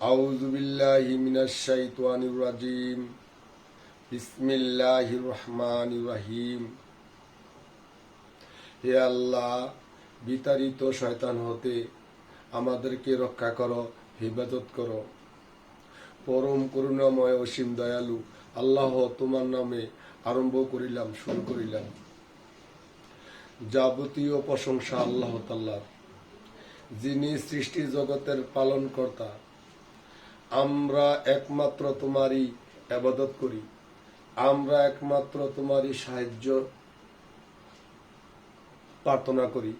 আউজুবিল্লাহি মিনাশ শাইতানির রাজিম বিসমিল্লাহির রহমানির রহিম হে আল্লাহ, বিতাড়িত শয়তান হতে আমাদেরকে রক্ষা করো, হেফাজত করো। পরম করুণাময় অসীম দয়ালু আল্লাহ তোমার নামে আরম্ভ করিলাম, শুরু করিলাম। যাবতীয় প্রশংসা আল্লাহ তাল্লাহ যিনি সৃষ্টি জগতের পালনকর্তা। আমরা একমাত্র তোমারই আবাদত করি। আমরা একমাত্র তোমারই সাহায্য প্রার্থনা করি।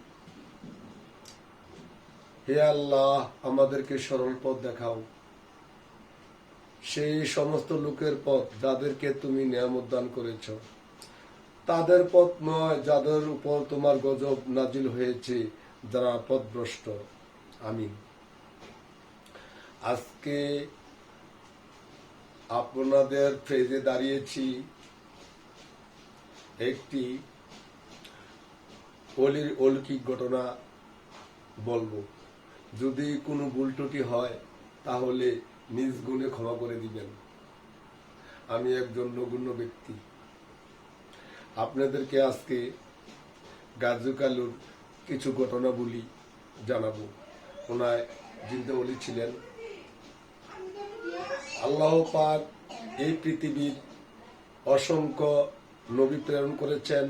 হে আল্লাহ, আমাদেরকে সরল পথ দেখাও। সেই সমস্ত লোকের পথ যাদেরকে তুমি নিয়ামত দান করেছ। তাদের পথ নয়, যাদের উপর তোমার গজব নাজিল হয়েছে, যারা পথভ্রষ্ট। আমিন। আজকে আপনাদের ফ্রেজে দাঁড়িয়েছি একটি অলির অলৌকিক ঘটনা বলব। যদি কোনো ত্রুটি হয়, তাহলে নিজ গুণে ক্ষমা করে দিবেন। আমি একজন নগণ্য ব্যক্তি। আপনাদেরকে আজকে গাজুকালুর কিছু ঘটনা বলি জানাব। ওনায় জিন্দে অলি ছিলেন আল্লাহ পাক এই পৃথিবীর অসংখ্য নবী প্রেরণ করেছেন।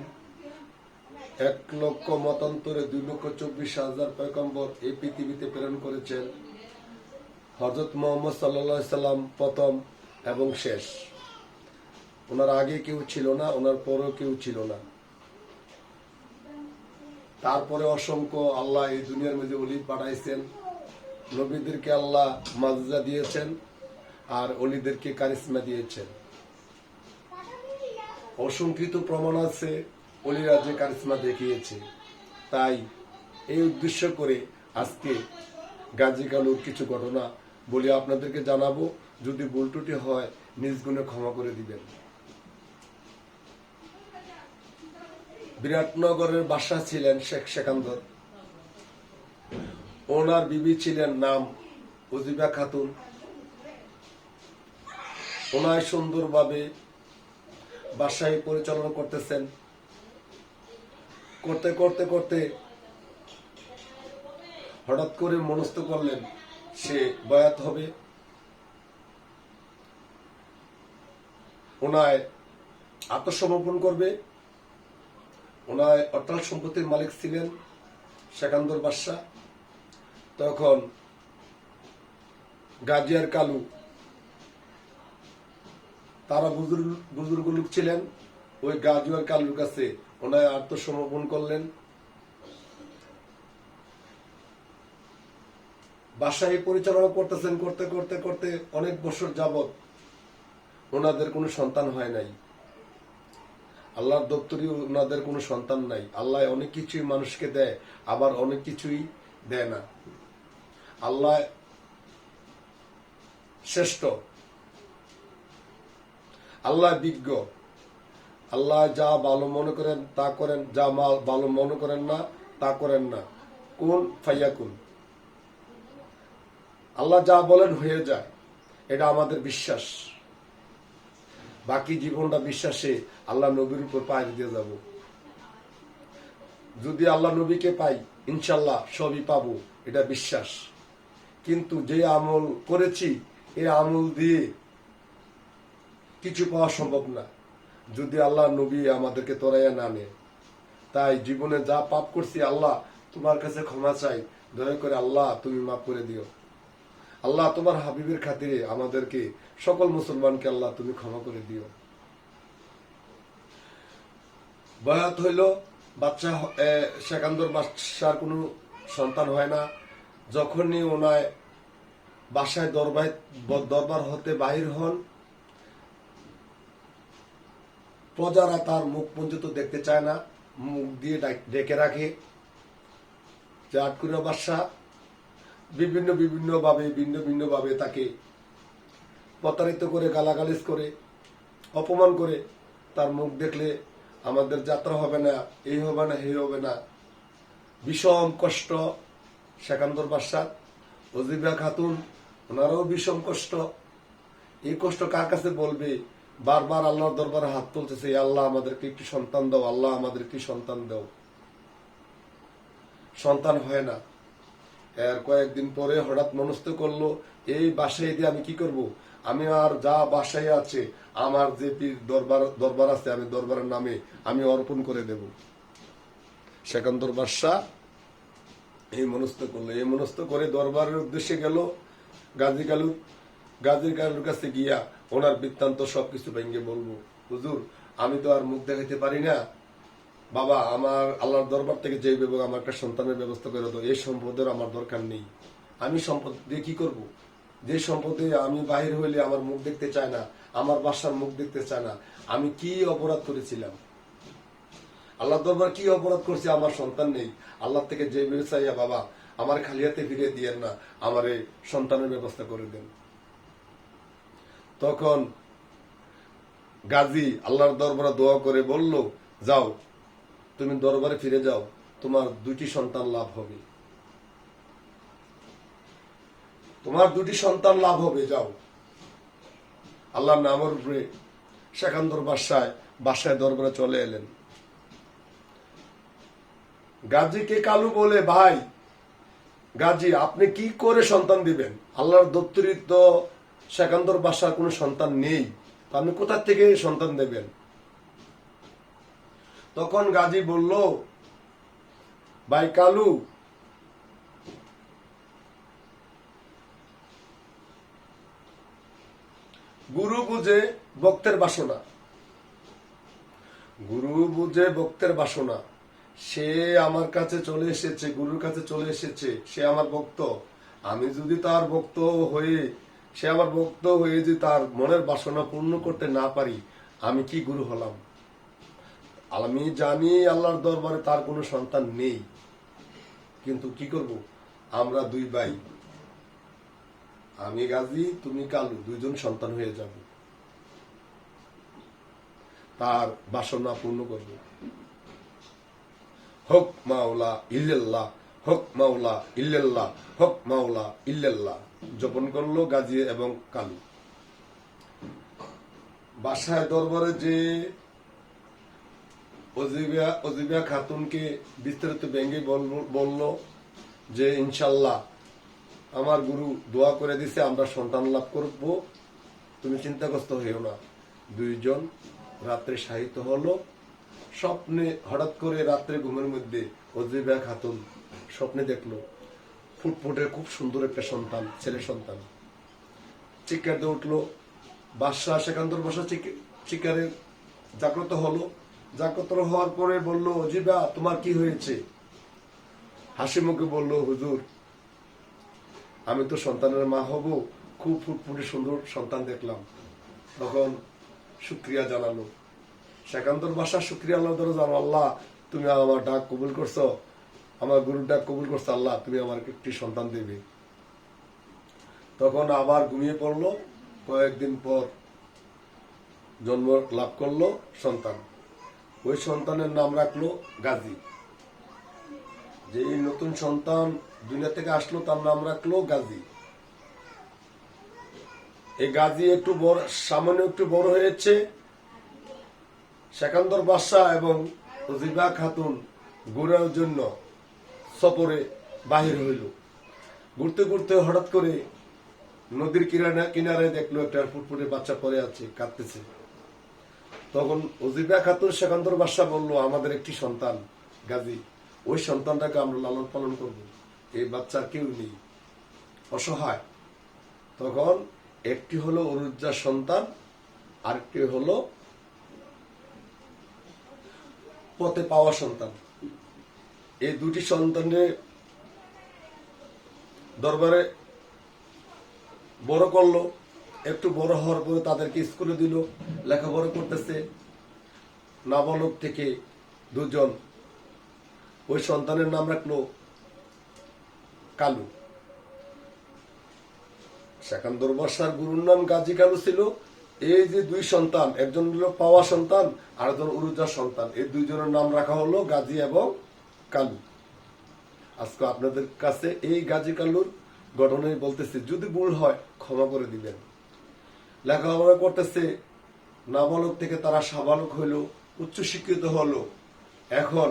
এক লক্ষ মতান্তরে দুই লক্ষ চব্বিশ হাজার পয়গম্বর এই পৃথিবীতে প্রেরণ করেছেন। হজরত মোহাম্মদ সাল্লা সাল্লাম প্রথম এবং শেষ। ওনার আগে কেউ ছিল না, ওনার পরেও কেউ ছিল না। তারপরে অসংখ্য আল্লাহ এই দুনিয়ার মধ্যে অলি পাঠাইছেন। নবীদেরকে আল্লাহ মাজা দিয়েছেন। আর অলিদেরকে কারিশ্মা দিয়েছেন। অসংখ্যিত প্রমাণ আছে, অলিরা যে কারিশ্মা দেখিয়েছে। তাই এই উদ্দেশ্য করে আজকে গাজী কালুর কিছু ঘটনা বলে আপনাদেরকে জানাব। যদি ত্রুটি হয়, নিজ গুণে ক্ষমা করে দিবেন। বিরাটনগরের বাসা ছিলেন শেখ সেকান্দর। ওনার বিবি ছিলেন নাম উজিবা খাতুন। ওনায় সুন্দরভাবে বাসায় পরিচালনা করতেছেন। করতে করতে করতে হঠাৎ করে মনস্থ করলেন, সে বয়াত হবে। ওনায় আত্মসমর্পণ করবে। ওনায় অট্টাল সম্পত্তির মালিক ছিলেন সেকান্দর বাদশাহ। তখন গাজিয়ার কালু তারা বুজুর্গ লোক ছিলেন। ওই গাজুয়ার কালুর কাছে ওনায় আত্মসমর্পণ করলেন। বাসায় পরিচালনা করতেছেন করতে করতে করতে অনেক বছর যাবত ওনাদের কোনো সন্তান হয় নাই। আল্লাহর দপ্তরি ওনাদের কোনো সন্তান নাই। আল্লাহ অনেক কিছুই মানুষকে দেয়, আবার অনেক কিছুই দেয় না। আল্লাহ শ্রেষ্ঠ। আল্লাহ বিজ্ঞ। আল্লাহ যা ভালো মনে করেন, তা করেন। যা ভালো মনে করেন না, তা করেন না। কোন ফাইয়া কোন আল্লাহ যা বলেন হয়ে যায়। এটা আমাদের বিশ্বাস। বাকি জীবনটা বিশ্বাসে আল্লাহ নবীর উপর পায়ে দিয়ে যাব। যদি আল্লাহ নবীকে পাই ইনশাল্লাহ সবই পাবো। এটা বিশ্বাস। কিন্তু যে আমল করেছি এই আমল দিয়ে কিছু পাওয়া সম্ভব না। যদি আল্লাহ নবী আমাদেরকে তরাইয়া না নেয়, তাই জীবনে যা পাপ করছি আল্লাহ তোমার কাছে ক্ষমা চাই। দয়া করে আল্লাহ তুমি মাফ করে দিও। আল্লাহ তোমার হাবিবের খাতিরে আমাদেরকে, সকল মুসলমানকে আল্লাহ তুমি ক্ষমা করে দিও। বয়াত হইল বাচ্চা সেকান্দর বাচ্চার কোনো সন্তান হয় না। যখনই ওনায় বাসায় দরবার দরবার হতে বাহির হন প্রজারা তার মুখ পর্যন্ত দেখতে চায় না, মুখ দিয়ে ডাক- রাখে। যে আটকুরা বাদশাহ বিভিন্ন বিভিন্ন ভাবে ভিন্ন ভিন্ন ভাবে তাকে প্রতারিত করে, গালাগালিজ করে, অপমান করে তার মুখ দেখলে আমাদের যাত্রা হবে না এই হবে না এই হবে না। বিষম কষ্ট সেকান্দর বাদশাহ অজিবা খাতুন, ওনারাও বিষম কষ্ট। এই কষ্ট কার কাছে বলবে? বারবার আল্লাহর দরবারে হাত তুলতেছে আল্লাহ, আমাদেরকে একটি সন্তান দাও, আল্লাহ, আমাদেরকে সন্তান দাও। সন্তান হয় না। এর কয়েকদিন পরে হঠাৎ মনস্থ করল, এই বাসায় দিয়ে আমি কি করব? আমি আর যা বাসায় আছে, আমার যে দরবার দরবার আছে, আমি দরবারের নামে আমি অর্পণ করে দেব। সেকান্দর বাদশাহ এই মনস্থ করল। এই মনস্থ করে দরবারের উদ্দেশ্যে গেল গাজী কালু গাজীর কালুর কাছে গিয়া ওনার বৃত্তান্ত সবকিছু ভেঙে বলব, হুজুর, আমি তো আর মুখ দেখাইতে পারি না। বাবা, আমার আল্লাহর দরবার থেকে যে বিভাগ আমার একটা সন্তানের ব্যবস্থা করে দাও, এই সম্পদের আমার দরকার নেই। আমি সম্পদ দিয়ে কি করব? যে সম্পদে আমি বাহির হইলে আমার মুখ দেখতে চায় না, আমার বাসার মুখ দেখতে চায় না। আমি কি অপরাধ করেছিলাম? আল্লাহ দরবার কি অপরাধ করছে আমার সন্তান নেই। আল্লাহ থেকে যে বের চাইয়া, বাবা, আমার খালি হাতে ফিরিয়ে দিয়েন না, আমার এই সন্তানের ব্যবস্থা করে দেন। তখন গাজী আল্লাহর দরবারে দোয়া করে বলল, যাও, তুমি দরবারে ফিরে যাও, তোমার দুটি সন্তান লাভ হবে। তোমার দুটি সন্তান লাভ হবে, যাও। আল্লাহর নামের উপরে শেখান্দর বাসায় বাসায় দরবারে চলে এলেন। গাজীকে কালু বলে, ভাই, গাজী, আপনি কি করে সন্তান দিবেন? আল্লাহর দপ্তরিত তো শেখান্দর বাসার কোনো সন্তান নেই আপনি কোথা থেকে সন্তান দেবেন তখন গাজী বলল, ভাই কালু, গুরু বুঝে ভক্তের বাসনা। গুরু বুঝে ভক্তের বাসনা। সে আমার কাছে চলে এসেছে, গুরুর কাছে চলে এসেছে, সে আমার ভক্ত। আমি যদি তার ভক্ত হয়ে সে আমার ভক্ত হয়ে যে তার মনের বাসনা পূর্ণ করতে না পারি, আমি কি গুরু হলাম? আমি জানি আল্লাহর দরবারে তার কোনো সন্তান নেই। কিন্তু কি করব? আমরা দুই ভাই। আমি গাজী, তুমি কালু, দুইজন সন্তান হয়ে যাব। তার বাসনা পূর্ণ করব। হক মাওলা ইল্লাল্লাহ, হক মাওলা ইল্লাল্লাহ, হক মাওলা ইল্লাল্লাহ। জপন করল, গাজী এবং কালু। বাসায় দরবারে যে অজিবিয়া খাতুনকে বিস্তারিত ব্যাঙ্গে বলল যে, ইনশাল্লাহ আমার গুরু দোয়া করে দিছে, আমরা সন্তান লাভ করব। তুমি চিন্তাগ্রস্ত হইও না। দুইজন রাত্রে সাহিত্য হলো। স্বপ্নে হঠাৎ করে রাত্রে ঘুমের মধ্যে অজিবিয়া খাতুন স্বপ্নে দেখল। ফুটফুটে খুব সুন্দর একটা সন্তান, ছেলে সন্তান। চিৎকার দিয়ে উঠল, বাদশাহ সেকান্তর বসা চিকারে জাগ্রত হলো। জাগ্রত হওয়ার পরে বলল, অজিবা, তোমার কি হয়েছে? হাসি মুখে বলল, হুজুর, আমি তো সন্তানের মা হব। খুব ফুটফুটে সুন্দর সন্তান দেখলাম। তখন শুক্রিয়া জানালো। সেকান্তর বাসা শুক্রিয়া আল্লাহ জানো আল্লাহ, তুমি আমার ডাক কবুল করছ। আমার ডাক কবুল করছ আল্লাহ, তুমি আমার একটি সন্তান দেবে। তখন আবার ঘুমিয়ে পড়ল, কয়েকদিন পর জন্ম লাভ করল সন্তান। ওই সন্তানের নাম রাখল গাজী। যে এই নতুন সন্তান দুনিয়া থেকে আসলো, তার নাম রাখল গাজী। এই গাজী একটু বড়, সামান্য একটু বড় হয়েছে। সেকান্দর বাদশাহ এবং জিবা খাতুন ঘুরার জন্য সফরে বাহির হইল। ঘুরতে ঘুরতে হঠাৎ করে নদীর কিনারে কিনারে দেখল একটা ফুটফুটে বাচ্চা পরে আছে, কাঁদতেছে। তখন অজিবা খাতুন সেকান্দর বাদশাহ বলল, আমাদের একটি সন্তান, গাজী। ওই সন্তানটাকে আমরা লালন পালন করব। এই বাচ্চার কেউ নেই। অসহায়। তখন একটি হলো অরুজ্জার সন্তান, আরেকটি হলো পথে পাওয়া সন্তান। এই দুটি সন্তানের দরবারে বড় করল, একটু বড় হওয়ার পরে তাদেরকে স্কুলে দিল, লেখাপড়া করতেছে। নাবালক থেকে দুজন, ওই সন্তানের নাম রাখল কালু। সেকান্দর বর্ষার গুরুর নাম গাজী কালু ছিল। এই যে দুই সন্তান, একজন হলো পাওয়া সন্তান আর একজন উরুজা সন্তান। এই দুইজনের নাম রাখা হলো গাজী এবং কালু। আজকে আপনাদের কাছে এই গাজী কালুর ঘটনায় বলতেছে, যদি ভুল হয় ক্ষমা করে দিবেন। লেখাপড়া করতেছে, নাবালক থেকে তারা সাবালক হইল, উচ্চশিক্ষিত হলো। এখন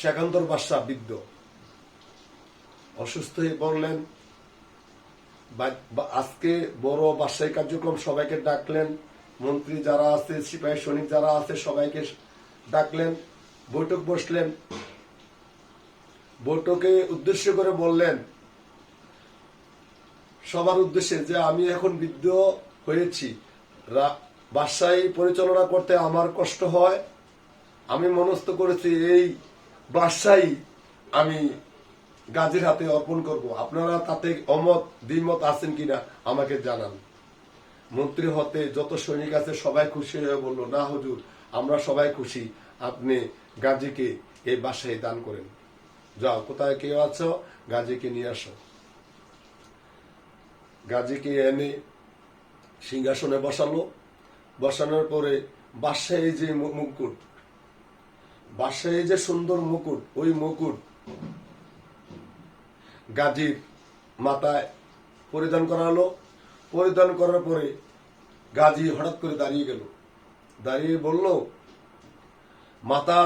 সেকান্তর বাসা বৃদ্ধ। অসুস্থ হয়ে পড়লেন। আজকে বড় বাসায় কার্যক্রম সবাইকে ডাকলেন। মন্ত্রী যারা আছে, সিপাহী সৈনিক যারা আছে, সবাইকে ডাকলেন। বৈঠক বসলেন। বৈঠকে উদ্দেশ্য করে বললেন, সবার উদ্দেশ্যে যে আমি এখন বৃদ্ধ হয়েছি বাসায় পরিচালনা করতে আমার কষ্ট হয়, আমি মনস্থ করেছি এই বাসাই আমি গাজীর হাতে অর্পণ করব। আপনারা তাতে অমত, দ্বিমত আছেন কিনা আমাকে জানান। মন্ত্রী হতে যত সৈনিক আছে সবাই খুশি হয়ে বলল, না হুজুর, আমরা সবাই খুশি। আপনি গাজীকে এই বাসায় দান করেন। যাও, কোথায় কেউ আছো? গাজীকে নিয়ে আসো। গাজীকে এনে সিংহাসনে বসালো। বসানোর পরে বাসায় যে মুকুট বাসায় যে সুন্দর মুকুট, ওই মুকুট গাজীর মাথায় পরিধান করা হলো পরিধান করার পরে গাজী হঠাৎ করে দাঁড়িয়ে গেল। দাঁড়িয়ে বলল মাথা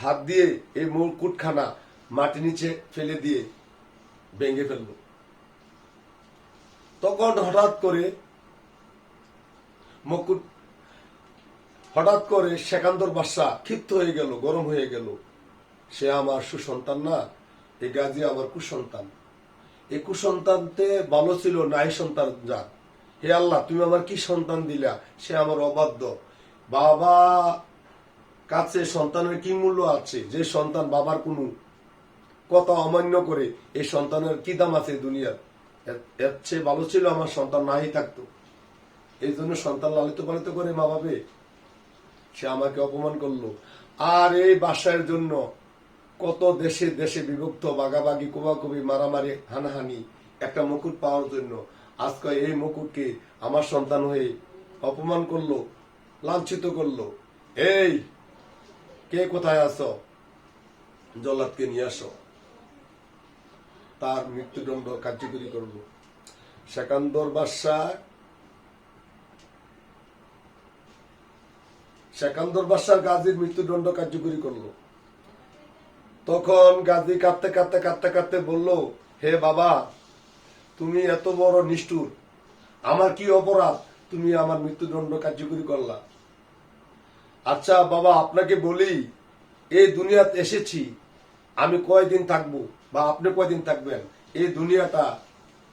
হাত দিয়ে এই মুকুটখানা মাটি নিচে ফেলে দিয়ে ভেঙে ফেলল। তখন হঠাৎ করে মুকুট হঠাৎ করে সেকান্দর বাসা ক্ষিপ্ত হয়ে গেল, গরম হয়ে গেল। সে আমার সুসন্তান না এই গাজী আমার কুসন্তান। এই কুসন্তানতে ভালো ছিল, নাই সন্তান যাক হে আল্লাহ, তুমি আমার কি সন্তান দিলা? সে আমার অবাধ্য। বাবা কাছে সন্তানের কি মূল্য আছে? যে সন্তান বাবার কোনো কথা অমান্য করে এই সন্তানের কি দাম আছে দুনিয়ার? এর- চেয়ে ভালো ছিল আমার সন্তান নাই থাকতো। এই জন্য সন্তান লালিত পালিত করে মা বাবে সে আমাকে অপমান করল। আর এই বাসায়ের জন্য কত দেশে দেশে বিভক্ত বাগাবাগি কোবাকুবি, মারামারি, হানাহানি একটা মুকুট পাওয়ার জন্য। আজকে এই মুকুটকে আমার সন্তান হয়ে অপমান করল, লাঞ্ছিত করল। এই কে কোথায় আছো? জল্লাদকে নিয়ে আসো। তার মৃত্যুদণ্ড কার্যকরী করব। সেকান্দর বাদশাহ সেকান্দর বাদশাহ গাজীর মৃত্যুদণ্ড কার্যকরী করল। তখন গাজী কাঁদতে কাঁদতে কাঁদতে কাঁদতে বলল, হে বাবা, তুমি এত বড় নিষ্ঠুর। আমার কি অপরাধ? তুমি আমার মৃত্যুদণ্ড কার্যকরী করলা। আচ্ছা বাবা, আপনাকে বলি এই দুনিয়াতে এসেছি। আমি কয়দিন থাকব? বা আপনি কয়দিন থাকবেন? এই দুনিয়াটা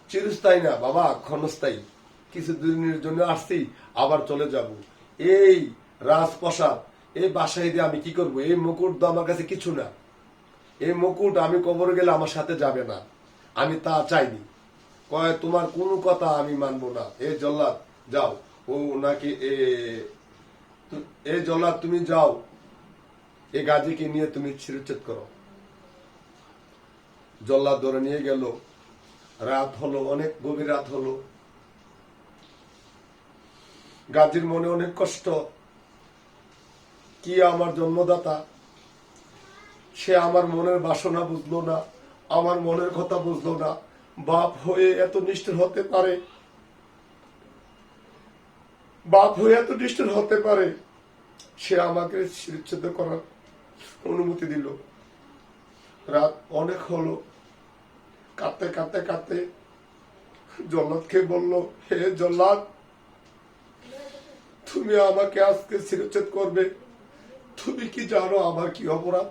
চিরস্থায়ী না, বাবা, ক্ষণস্থায়ী। কিছু দিনের জন্য আসছি, আবার চলে যাব। এই রাজপ্রসাদ, এই বাসায় দিয়ে আমি কি করব? এই মুকুট তো আমার কাছে কিছু না। এই মুকুট আমি কবরে গেলে আমার সাথে যাবে না। আমি তা চাইনি। কয়, তোমার কোনো কথা আমি মানবো না। এ জল্লাদ, যাও। ও নাকি এ এ জল্লাদ তুমি যাও। এ গাজীকে নিয়ে তুমি শিরোচ্ছেদ করো। জল্লাদ ধরে নিয়ে গেল। রাত হলো, অনেক গভীর রাত হলো। গাজীর মনে অনেক কষ্ট। কি আমার জন্মদাতা? সে আমার মনের বাসনা বুঝলো না, আমার মনের কথা বুঝলো না। বাপ হয়ে এত নিষ্ঠুর হতে পারে? বাপ হয়ে এত নিষ্ঠুর হতে পারে? সে আমাকে শিরচ্ছেদ করার অনুমতি দিল। রাত অনেক হলো। কাঁদতে কাঁদতে কাঁদতে জল্লাদকে বলল, হে জল্লাদ, তুমি আমাকে আজকে শিরচ্ছেদ করবে। তুমি কি জানো আমার কি অপরাধ?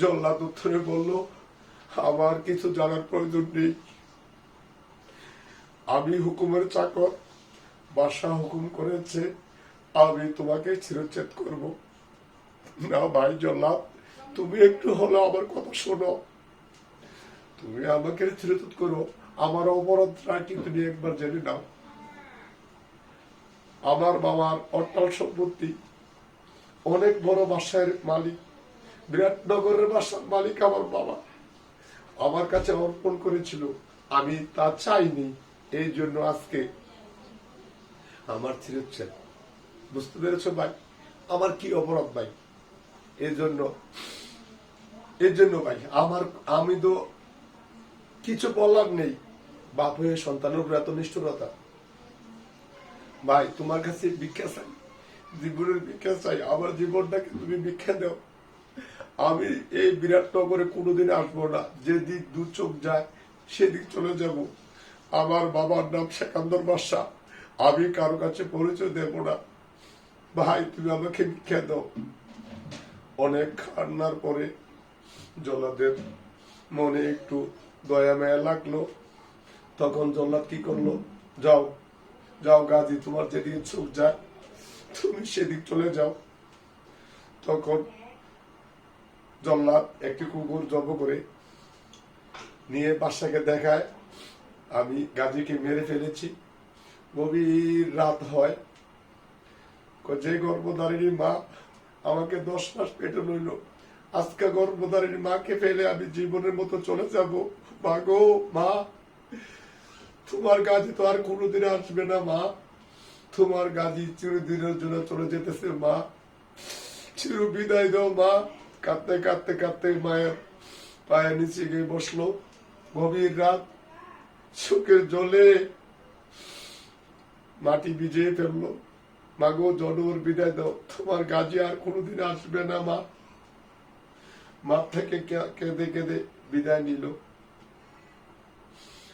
জল্লাদ উত্তরে বলল, আমার কিছু জানার প্রয়োজন নেই। আমি হুকুমের চাকর বাসা হুকুম করেছে, আমি তোমাকে চিরচ্ছেদ করব। না ভাই জল্লাদ তুমি একটু হলো আমার কথা শোনো। তুমি আমাকে চিরচ্ছেদ করো। আমার অপরাধটা কি তুমি একবার জেনে নাও। আমার বাবার অট্টাল সম্পত্তি, অনেক বড় বাসায়ের মালিক বিরাটনগরের বাসার মালিক আমার বাবা। আমার কাছে অর্পণ করেছিল। আমি তা চাইনি। এই জন্য আজকে আমার ছিঁড়েছেন বুঝতে পেরেছ ভাই? আমার কি অপরাধ ভাই? এই জন্য এর জন্য ভাই, আমার, আমি তো কিছু বলার নেই। বাপ হয়ে সন্তানের উপর এত নিষ্ঠুরতা। ভাই, তোমার কাছে ভিক্ষা চাই, জীবনের ভিক্ষা চাই, আমার জীবনটাকে তুমি ভিক্ষা দাও। আমি এই বিরাট নগরে কোনোদিন আসব না। যেদিক দু চোখ যায়, সেদিক চলে যাব। আমার বাবার নাম সেকান্দর বাসা আমি কারও কাছে পরিচয় দেব না। ভাই, তুমি আমাকে ভিক্ষা দাও। অনেক কান্নার পরে জল্লাদের মনে একটু দয়া মায়া লাগল। তখন জল্লাদ কি করল? যাও যাও গাজী, তোমার যেদিকে চোখ যায়, তুমি সেদিক চলে যাও। তখন জল্লাদ একটি কুকুর জব করে নিয়ে বাসাকে দেখায়। আমি গাজীকে মেরে ফেলেছি। গভীর রাত হয়। যে গর্ভধারিণী মা আমাকে দশ মাস পেটে লইল, আজকে গর্ভধারিণী মাকে ফেলে আমি জীবনের মতো চলে যাব। মা গো, মা, তোমার গাজী তো আর কোনোদিন আসবে না, মা। তোমার গাজী চিরদিনের জন্য চলে যেতেছে, মা। চির বিদায় দাও, মা। কাঁদতে কাঁদতে কাঁদতে মায়ের পায়ের নিচে গিয়ে বসল। গভীর রাত চোখের জলে মাটি ভিজিয়ে ফেলল। মাগো, জনর বিদায় দাও। তোমার গাজী আর কোনোদিন আসবে না, মা। মা থেকে কেঁদে কেঁদে বিদায় নিল।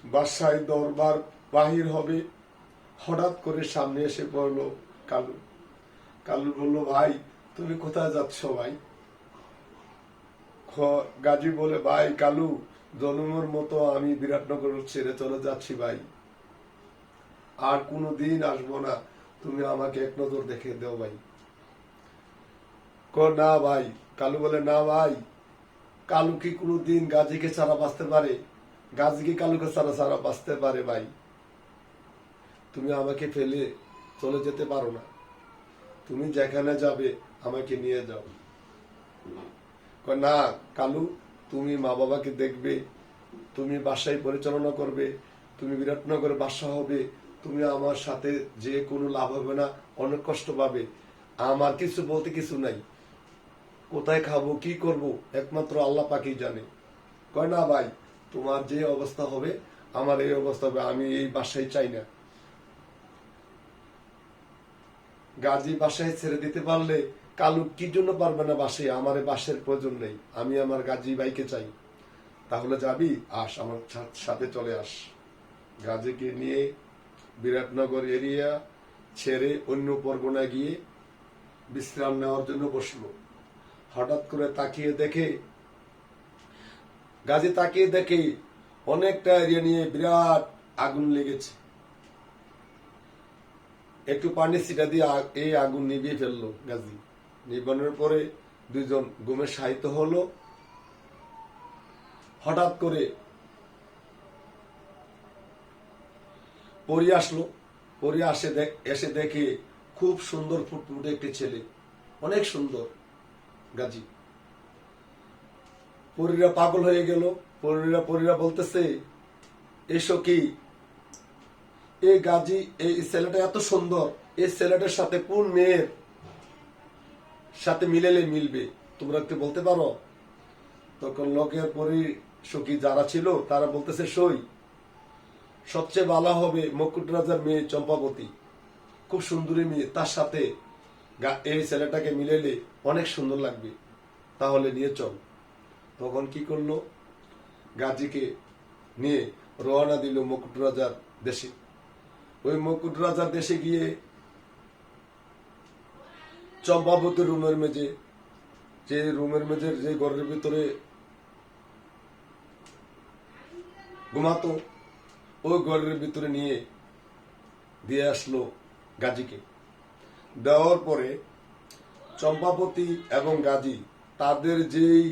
বাসায় দরবার বাহির হবে। হঠাৎ করে সামনে এসে পড়ল কালু। কালু বলল, ভাই, তুমি কোথায় যাচ্ছ, ভাই? গাজী বলে, ভাই, কালু জনমের মতো আমি বিরাটনগর ছেড়ে চলে যাচ্ছি ভাই। আর কোনো দিন আসব না। তুমি আমাকে এক নজর দেখে দেও ভাই। না ভাই। কালু বলে, না ভাই। কালু কি কোনো দিন গাজীকে ছাড়া বাঁচতে পারে? গাজী কি কালুকে ছাড়া ছাড়া বাঁচতে পারে ভাই। তুমি আমাকে ফেলে চলে যেতে পারো না। তুমি যেখানে যাবে আমাকে নিয়ে যাও। না, কালু। তুমি মা বাবাকে দেখবে, তুমি বাসায় পরিচালনা করবে, তুমি বিরাটনগরে বাসা হবে, তুমি আমার সাথে যে কোনো লাভ হবে না, অনেক কষ্ট পাবে। আমার কিছু বলতে কিছু নাই। কোথায় খাব, কি করব, একমাত্র আল্লাহ পাকেই জানে। কয় না ভাই, তোমার যে অবস্থা হবে, আমার এই অবস্থা হবে, আমি এই বাসায় চাই না। গাজী বাসায় ছেড়ে দিতে পারলে কালু কি জন্য পারবে না বাসে, আমার বাসের প্রয়োজন নেই, আমি আমার গাজী বাইকে চাই। তাহলে যাবি, আস, আমার সাথে চলে আস। গাজীকে নিয়ে বিরাটনগর এরিয়া ছেড়ে অন্য পরগনায় গিয়ে বিশ্রাম নেওয়ার জন্য বসল। হঠাৎ করে তাকিয়ে দেখে, গাজী তাকিয়ে দেখে অনেকটা এরিয়া নিয়ে বিরাট আগুন লেগেছে। একটু পানি ছিটা দিয়ে এই আগুন নিভিয়ে ফেলল গাজী। নিবানোর পরে দুইজন ঘুমে সাহিত্য হলো। হঠাৎ করে পরি আসলো। পরি আসে এসে দেখে খুব সুন্দর ফুটফুটে একটি ছেলে। অনেক সুন্দর, গাজী। পরীরা পাগল হয়ে গেল। পরীরা পরীরা বলতেছে, এসো কি? এই গাজী, এই ছেলেটা এত সুন্দর। এই ছেলেটার সাথে কোন মেয়ের সাথে মিলেলে মিলবে। তোমরা একটু বলতে পারো? তখন লোকের পরি সখী যারা ছিল, তারা বলতেছে, সই। সবচেয়ে ভালো হবে মকুট রাজার মেয়ে চম্পাবতী। খুব সুন্দরী মেয়ে, তার সাথে এই ছেলেটাকে মিলেলে অনেক সুন্দর লাগবে। তাহলে নিয়ে চল। তখন কি করল? গাজীকে নিয়ে রওনা দিল মুকুট রাজার দেশে। ওই মুকুট রাজার দেশে গিয়ে চম্পাবতী রুমের মেঝে, যে রুমের মেঝের যে ঘরের ভিতরে ঘুমাতো, ওই ঘরের ভিতরে নিয়ে দিয়ে আসলো গাজীকে। দেওয়ার পরে চম্পাপতি এবং গাজী তাদের যেই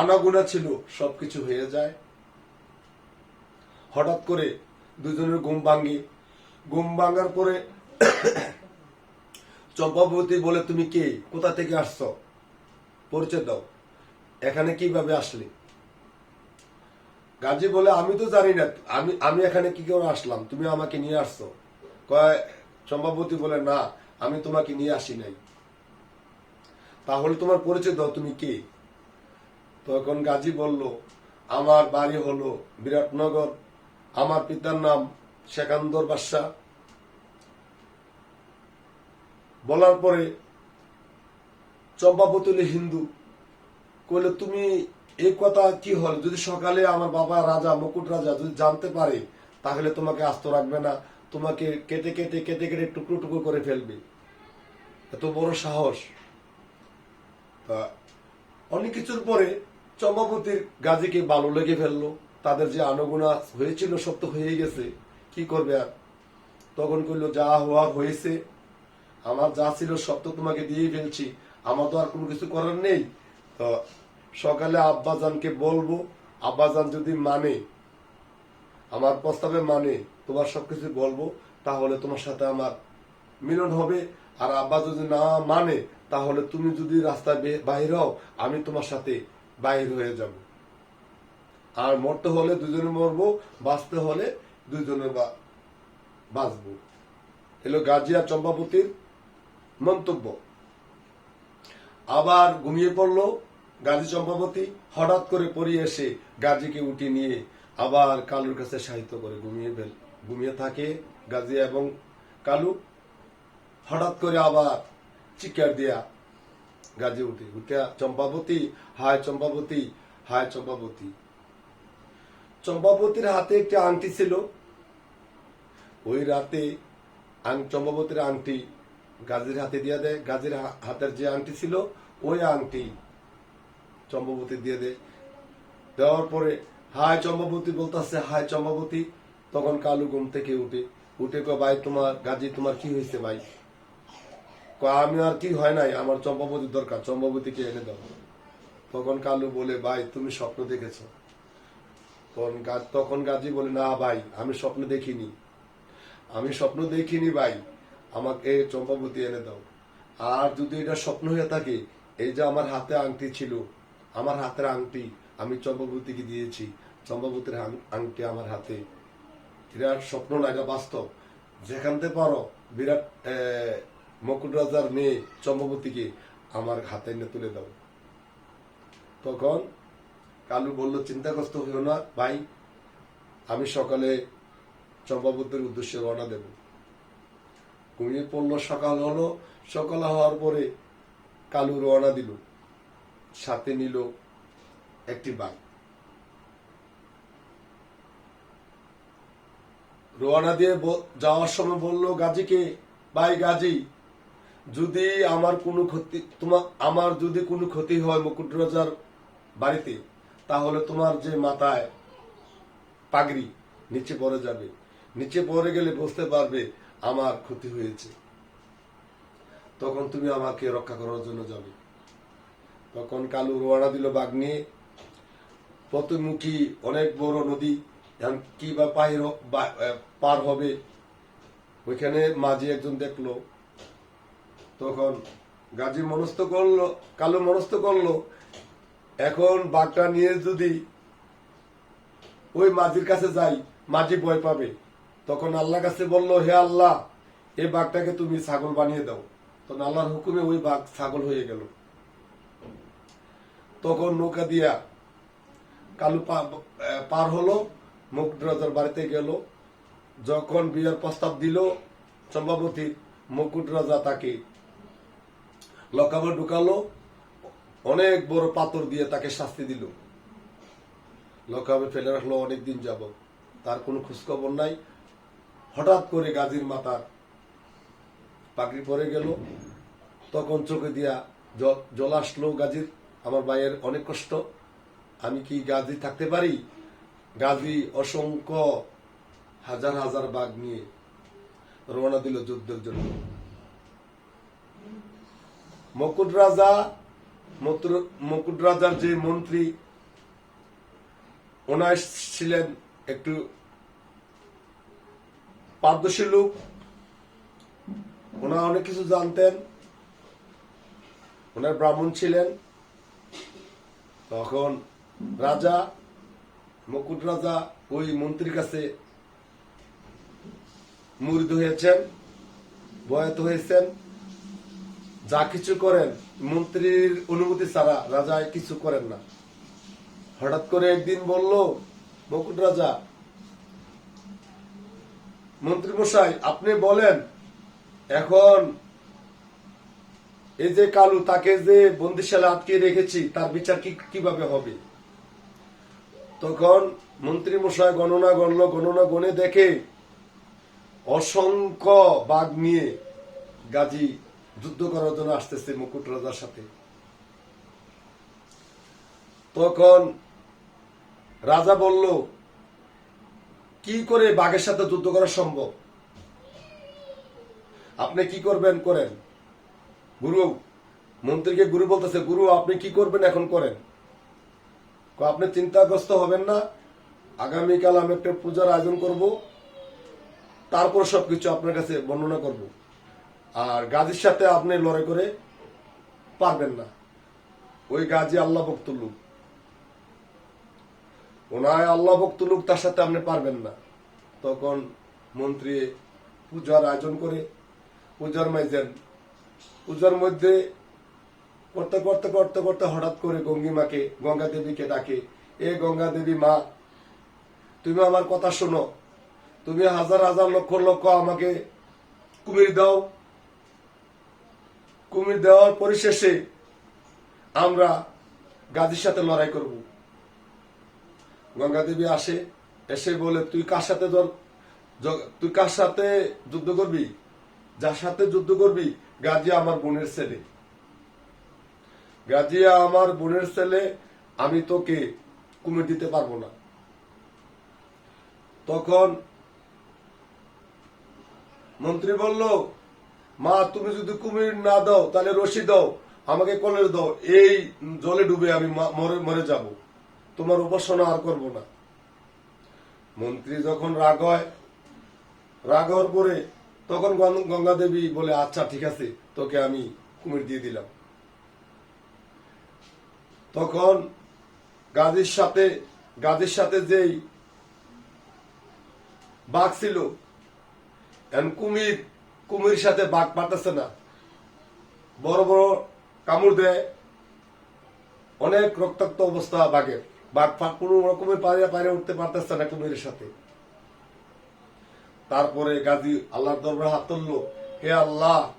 আনাগোনা ছিল, সবকিছু হয়ে যায়। হঠাৎ করে দুজনের ঘুম ভাঙ্গি ঘুম ভাঙার পরে চম্পাবতী বলে তুমি কে? কোথা থেকে আসছো? পরিচয় দাও। এখানে কীভাবে আসলে? গাজী বলে, আমি তো জানি না। আমি আমি এখানে কি করে আসলাম? তুমি আমাকে নিয়ে আসছো। কয়, চম্পাবতী বলে, না, আমি তোমাকে নিয়ে আসি নাই। তাহলে তোমার পরিচয় দাও, তুমি কে? তখন গাজী বলল, আমার বাড়ি হলো বিরাটনগর। আমার পিতার নাম শেখান্দর বাদশাহ। বলার পরে চম্পাপতুলি হিন্দু, কইলে, তুমি এই কথা কি হল? যদি সকালে আমার বাবা রাজা, মুকুট রাজা যদি জানতে পারে, তাহলে তোমাকে আস্ত রাখবে না। তোমাকে কেটে কেটে কেটে কেটে টুকরো টুকরো করে ফেলবে। এত বড় সাহস। তা অনেক কিছুর পরে চম্পাবতীর গাজীকে ভালো লেগে ফেলল। তাদের যে আনগুনা হয়েছিল তো হয়ে গেছে। কি করবে আর? তখন কইলো, যা হওয়া হয়েছে আমার যা ছিল সব তো তোমাকে দিয়ে ফেলছি। আমার তো আর কোনো কিছু করার নেই। তো সকালে আব্বাজানকে বলব, আব্বাজান যদি মানে আমার প্রস্তাবে মানে তোমার সবকিছু বলব, তাহলে তোমার সাথে আমার মিলন হবে। আর আব্বা যদি না মানে তাহলে তুমি যদি রাস্তায় বাহির হও, আমি তোমার সাথে বাহির হয়ে যাব। আর মরতে হলে দুজনে মরবো, বাঁচতে হলে দুজনে বাঁচবো। এলো গাজিয়া চম্পাবতীর মন্তব্য। আবার ঘুমিয়ে পড়ল গাজী চম্পাবতী, হঠাৎ করে পড়িয়ে এসে গাজীকে উঠে নিয়ে আবার কালুর কাছে সাহিত্য করে ঘুমিয়ে ঘুমিয়ে থাকে গাজী এবং কালু। হঠাৎ করে আবার চিকার দিয়া গাজী উঠে উঠে চম্পাবতী, হায় চম্পাবতী হায় চম্পাবতী। চম্পাবতীর হাতে একটি আংটি ছিল। ওই রাতে চম্পাবতীর আংটি গাজীর হাতে দিয়ে দেয়, গাজীর হাতের যে আংটি ছিল, ওই আংটি চম্পাবতী দিয়ে দেয়। দেওয়ার পরে, হায় চম্পাবতী বলতেছে, হায় চম্পাবতী, তখন কালু ঘুম থেকে উঠে উঠে কয়, ভাই, তোমার গাজী, তোমার কি হয়েছে ভাই? আমি আর কি হয় নাই, আমার চম্পাবতীর দরকার, চম্পাবতীকে এনে দাও। তখন কালু বলে, ভাই, তুমি স্বপ্ন দেখেছ। তখন তখন গাজী বলে, না ভাই, আমি স্বপ্ন দেখিনি। আমি স্বপ্ন দেখিনি ভাই আমাকে চম্পাবতী এনে দাও। আর যদি এটা স্বপ্ন হয়ে থাকে, এই যে আমার হাতে আংটি ছিল, আমার হাতের আংটি আমি চম্পাবতীকে দিয়েছি। চম্পাবতীর আংটি আমার হাতে। আর স্বপ্ন এটা বাস্তব। যেখানতে পারো, বিরাট মকুট রাজার মেয়ে চম্পাবতীকে আমার হাতে এনে তুলে দাও। তখন কালু বলল, চিন্তাগ্রস্ত হইও না, ভাই। আমি সকালে চম্পাবতীর উদ্দেশ্যে রওনা দেব। ঘুমিয়ে পড়ল সকাল হলো, সকাল হওয়ার পরে কালু রওনা দিল। সাথে নিল একটি বাঘ। রওনা দিয়ে যাওয়ার সময় বলল গাজীকে ভাই গাজী, যদি আমার কোনো ক্ষতি তোমার আমার যদি কোনো ক্ষতি হয় মুকুট রাজার বাড়িতে, তাহলে তোমার যে মাথায় পাগড়ি নিচে পড়ে যাবে। নিচে পড়ে গেলে বুঝতে পারবে আমার ক্ষতি হয়েছে। তখন তুমি আমাকে রক্ষা করার জন্য যাবে। তখন কালু রোয়ানা দিল বাঘ নিয়ে পথমুখী অনেক বড় নদী কি বা পাহির বা- পার হবে? ওইখানে মাঝি একজন দেখল। তখন গাজী মনস্থ করল, কালো মনস্থ করল, এখন বাঘটা নিয়ে যদি ওই মাঝির কাছে যাই, মাঝি ভয় পাবে। তখন আল্লাহ কাছে বলল, হে আল্লাহ এই বাঘটাকে তুমি ছাগল বানিয়ে দাও। তখন আল্লাহর হুকুমে ওই বাঘ ছাগল হয়ে গেল। তখন নৌকা দিয়া কালু পার হলো, মুকুটরাজার বাড়িতে গেল। যখন বিয়ের প্রস্তাব দিল চম্পাবতী মুকুট রাজা তাকে লকাবে ঢুকালো, অনেক বড় পাথর দিয়ে তাকে শাস্তি দিল। লকাবে ফেলে রাখল, অনেকদিন যাব তার কোনো খোঁজখবর নাই। হঠাৎ করে গাজীর মাথার পাগড়ি পরে গেল। তখন চোখে দিয়া জল আসলো গাজীর। আমার ভাইয়ের অনেক কষ্ট। আমি কি গাজী থাকতে পারি? গাজী অসংখ্য হাজার হাজার বাঘ নিয়ে রওনা দিল যুদ্ধের জন্য। মকুট রাজা মুকুট রাজার যে মন্ত্রী, ওনার ছিলেন একটু পারদর্শী লোক, ওনারা অনেক কিছু জানতেন। ওনার ব্রাহ্মণ ছিলেন। তখন রাজা, মুকুট রাজা ওই মন্ত্রীর কাছে মুরিদ হয়েছেন, বয়াত হয়েছেন। যা কিছু করেন, মন্ত্রীর অনুমতি ছাড়া রাজা কিছু করেন না। হঠাৎ করে একদিন বলল বকুট রাজা মন্ত্রী মশাই আপনি বলেন, এখন এই যে কালু, তাকে যে বন্দিশালে আটকে রেখেছি, তার বিচার কি কীভাবে হবে? তখন মন্ত্রী মশাই গণনা গণল গণনা গণে দেখে অসংখ্য বাঘ নিয়ে গাজী যুদ্ধ করার জন্য আসতেছে মুকুট রাজার সাথে। তখন রাজা বলল কি করে বাঘের সাথে যুদ্ধ করা সম্ভব? আপনি কি করবেন করেন? গুরু, মন্ত্রীকে গুরু বলতেছে, গুরু, আপনি কি করবেন এখন করেন? আপনি চিন্তাগ্রস্ত হবেন না। আগামীকাল আমি একটা পূজার আয়োজন করব। তারপর সবকিছু আপনার কাছে বর্ণনা করব। আর গাজীর সাথে আপনি লড়াই করে পারবেন না। ওই গাজী আল্লাহ ভক্ত লোক। ওনায় আল্লাহ ভক্ত লোক, তার সাথে আপনি পারবেন না। তখন মন্ত্রী পূজার আয়োজন করে, পূজার মাইজেন পূজার মধ্যে করতে করতে করতে করতে হঠাৎ করে গঙ্গিমাকে গঙ্গা দেবীকে ডাকে, এ গঙ্গা দেবী মা, তুমি আমার কথা শোনো। তুমি হাজার হাজার লক্ষ লক্ষ আমাকে কুমির দাও। কুমির দেওয়ার পরিশেষে আমরা গাজীর সাথে লড়াই করব। গঙ্গা দেবী আসে, এসে বলে, তুই কার সাথে ধর- তুই কার সাথে যুদ্ধ করবি? যার সাথে যুদ্ধ করবি? গাজিয়া আমার বোনের ছেলে। গাজিয়া আমার বোনের ছেলে, আমি তোকে কুমির দিতে পারব না। তখন মন্ত্রী বলল, মা, তুমি যদি কুমির না দাও, তাহলে রশি দাও, আমাকে কলের দাও, এই জলে ডুবে আমি মরে যাব। তোমার উপাসনা আর করব না। মন্ত্রী যখন রাগ হয়, রাগ হওয়ার পরে তখন গঙ্গা দেবী বলে আচ্ছা ঠিক আছে, তোকে আমি কুমির দিয়ে দিলাম। তখন গাজীর সাথে গাজীর সাথে যেই বাঘ ছিল কুমির কুমির সাথে বাঘ পারতেছে না। বড় বড় কামড় দেয়, অনেক রক্তাক্ত অবস্থা বাঘের। বাঘ পা- কোনো রকমের পারে পারে উঠতে পারতেছে না কুমিরের সাথে। তারপরে গাজী আল্লাহর দরবারে হাত তুললো, হে আল্লাহ,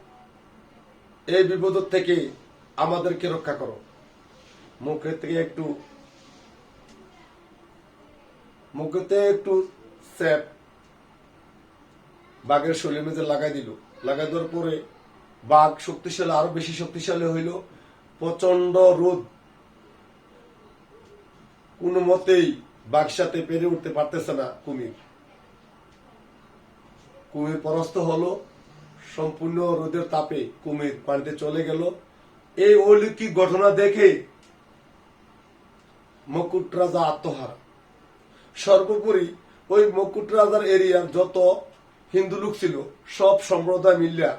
এই বিপদ থেকে আমাদেরকে রক্ষা করো। মুখের থেকে একটু মুখেতে একটু স্যাপ বাঘের শরীরের মধ্যে লাগাই দিল। লাগাই দেওয়ার পরে বাঘ শক্তিশালী, আরও বেশি শক্তিশালী হইল। প্রচণ্ড রোদ কোনো মতেই বাঘ সাথে পেরে উঠতে পারতেছে না কুমির। কুমির পরাস্ত হলো, সম্পূর্ণ রোদের তাপে কুমির পানিতে চলে গেল। এই অলৌকিক ঘটনা দেখে মকুট রাজা আত্মহারা। সর্বোপরি ওই মকুট রাজার এরিয়ার যত হিন্দু লোক ছিল, সব সম্প্রদায় মিলিয়া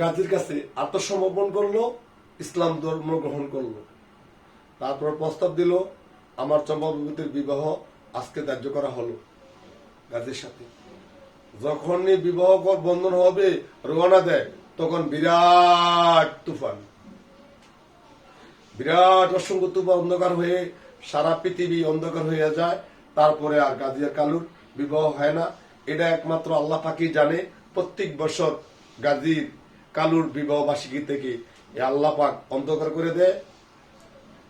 গাজীর কাছে আত্মসমর্পণ করল। ইসলাম ধর্ম গ্রহণ করল। তারপর প্রস্তাব দিল, আমার চম্পাবতীর বিবাহ আজকে ধার্য করা হলো। গাজীর সাথে। যখনই বিবাহ বন্ধন হবে, রোয়ানা দেয়, তখন বিরাট তুফান। বিরাট অসংখ্য তুফান অন্ধকার হয়ে সারা পৃথিবী অন্ধকার হয়ে যায়। তারপরে আর গাজিয়া কালুর বিবাহ হয় না। এটা একমাত্র আল্লাহ পাকি জানে। প্রত্যেক বছর গাজীর, কালুর বিবাহ বার্ষিকী থেকে এই আল্লাহ পাক অন্ধকার করে দেয়,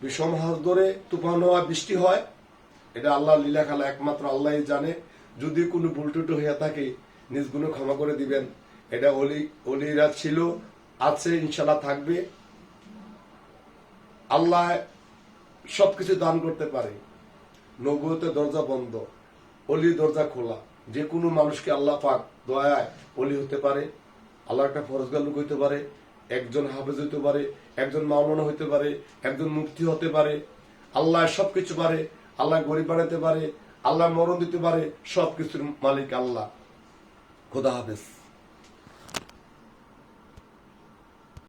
বিষম হাত ধরে তুফান হওয়া, বৃষ্টি হয়। এটা আল্লাহ লীলা খেলা একমাত্র আল্লাহ জানে। যদি কোনো ভুলটুটু হয়ে থাকে, নিজ গুণ ক্ষমা করে দিবেন। এটা অলি, অলিরা ছিল, আছে ইনশাল্লাহ থাকবে। আল্লাহ সবকিছু দান করতে পারে। নবুয়তে দরজা বন্ধ, অলির দরজা খোলা। যে কোনো মানুষকে আল্লাহ পাক দয়ায় অলি হতে পারে। আল্লাহ একটা ফরজগার লোক হইতে পারে। একজন হাফেজ হইতে পারে, একজন মাওলানা হইতে পারে, একজন মুক্তি হতে পারে, আল্লাহ সবকিছু পারে, আল্লাহ গরিব বানাতে পারে, আল্লাহ মরণ দিতে পারে, সবকিছুর মালিক আল্লাহ। খোদা হাফেজ।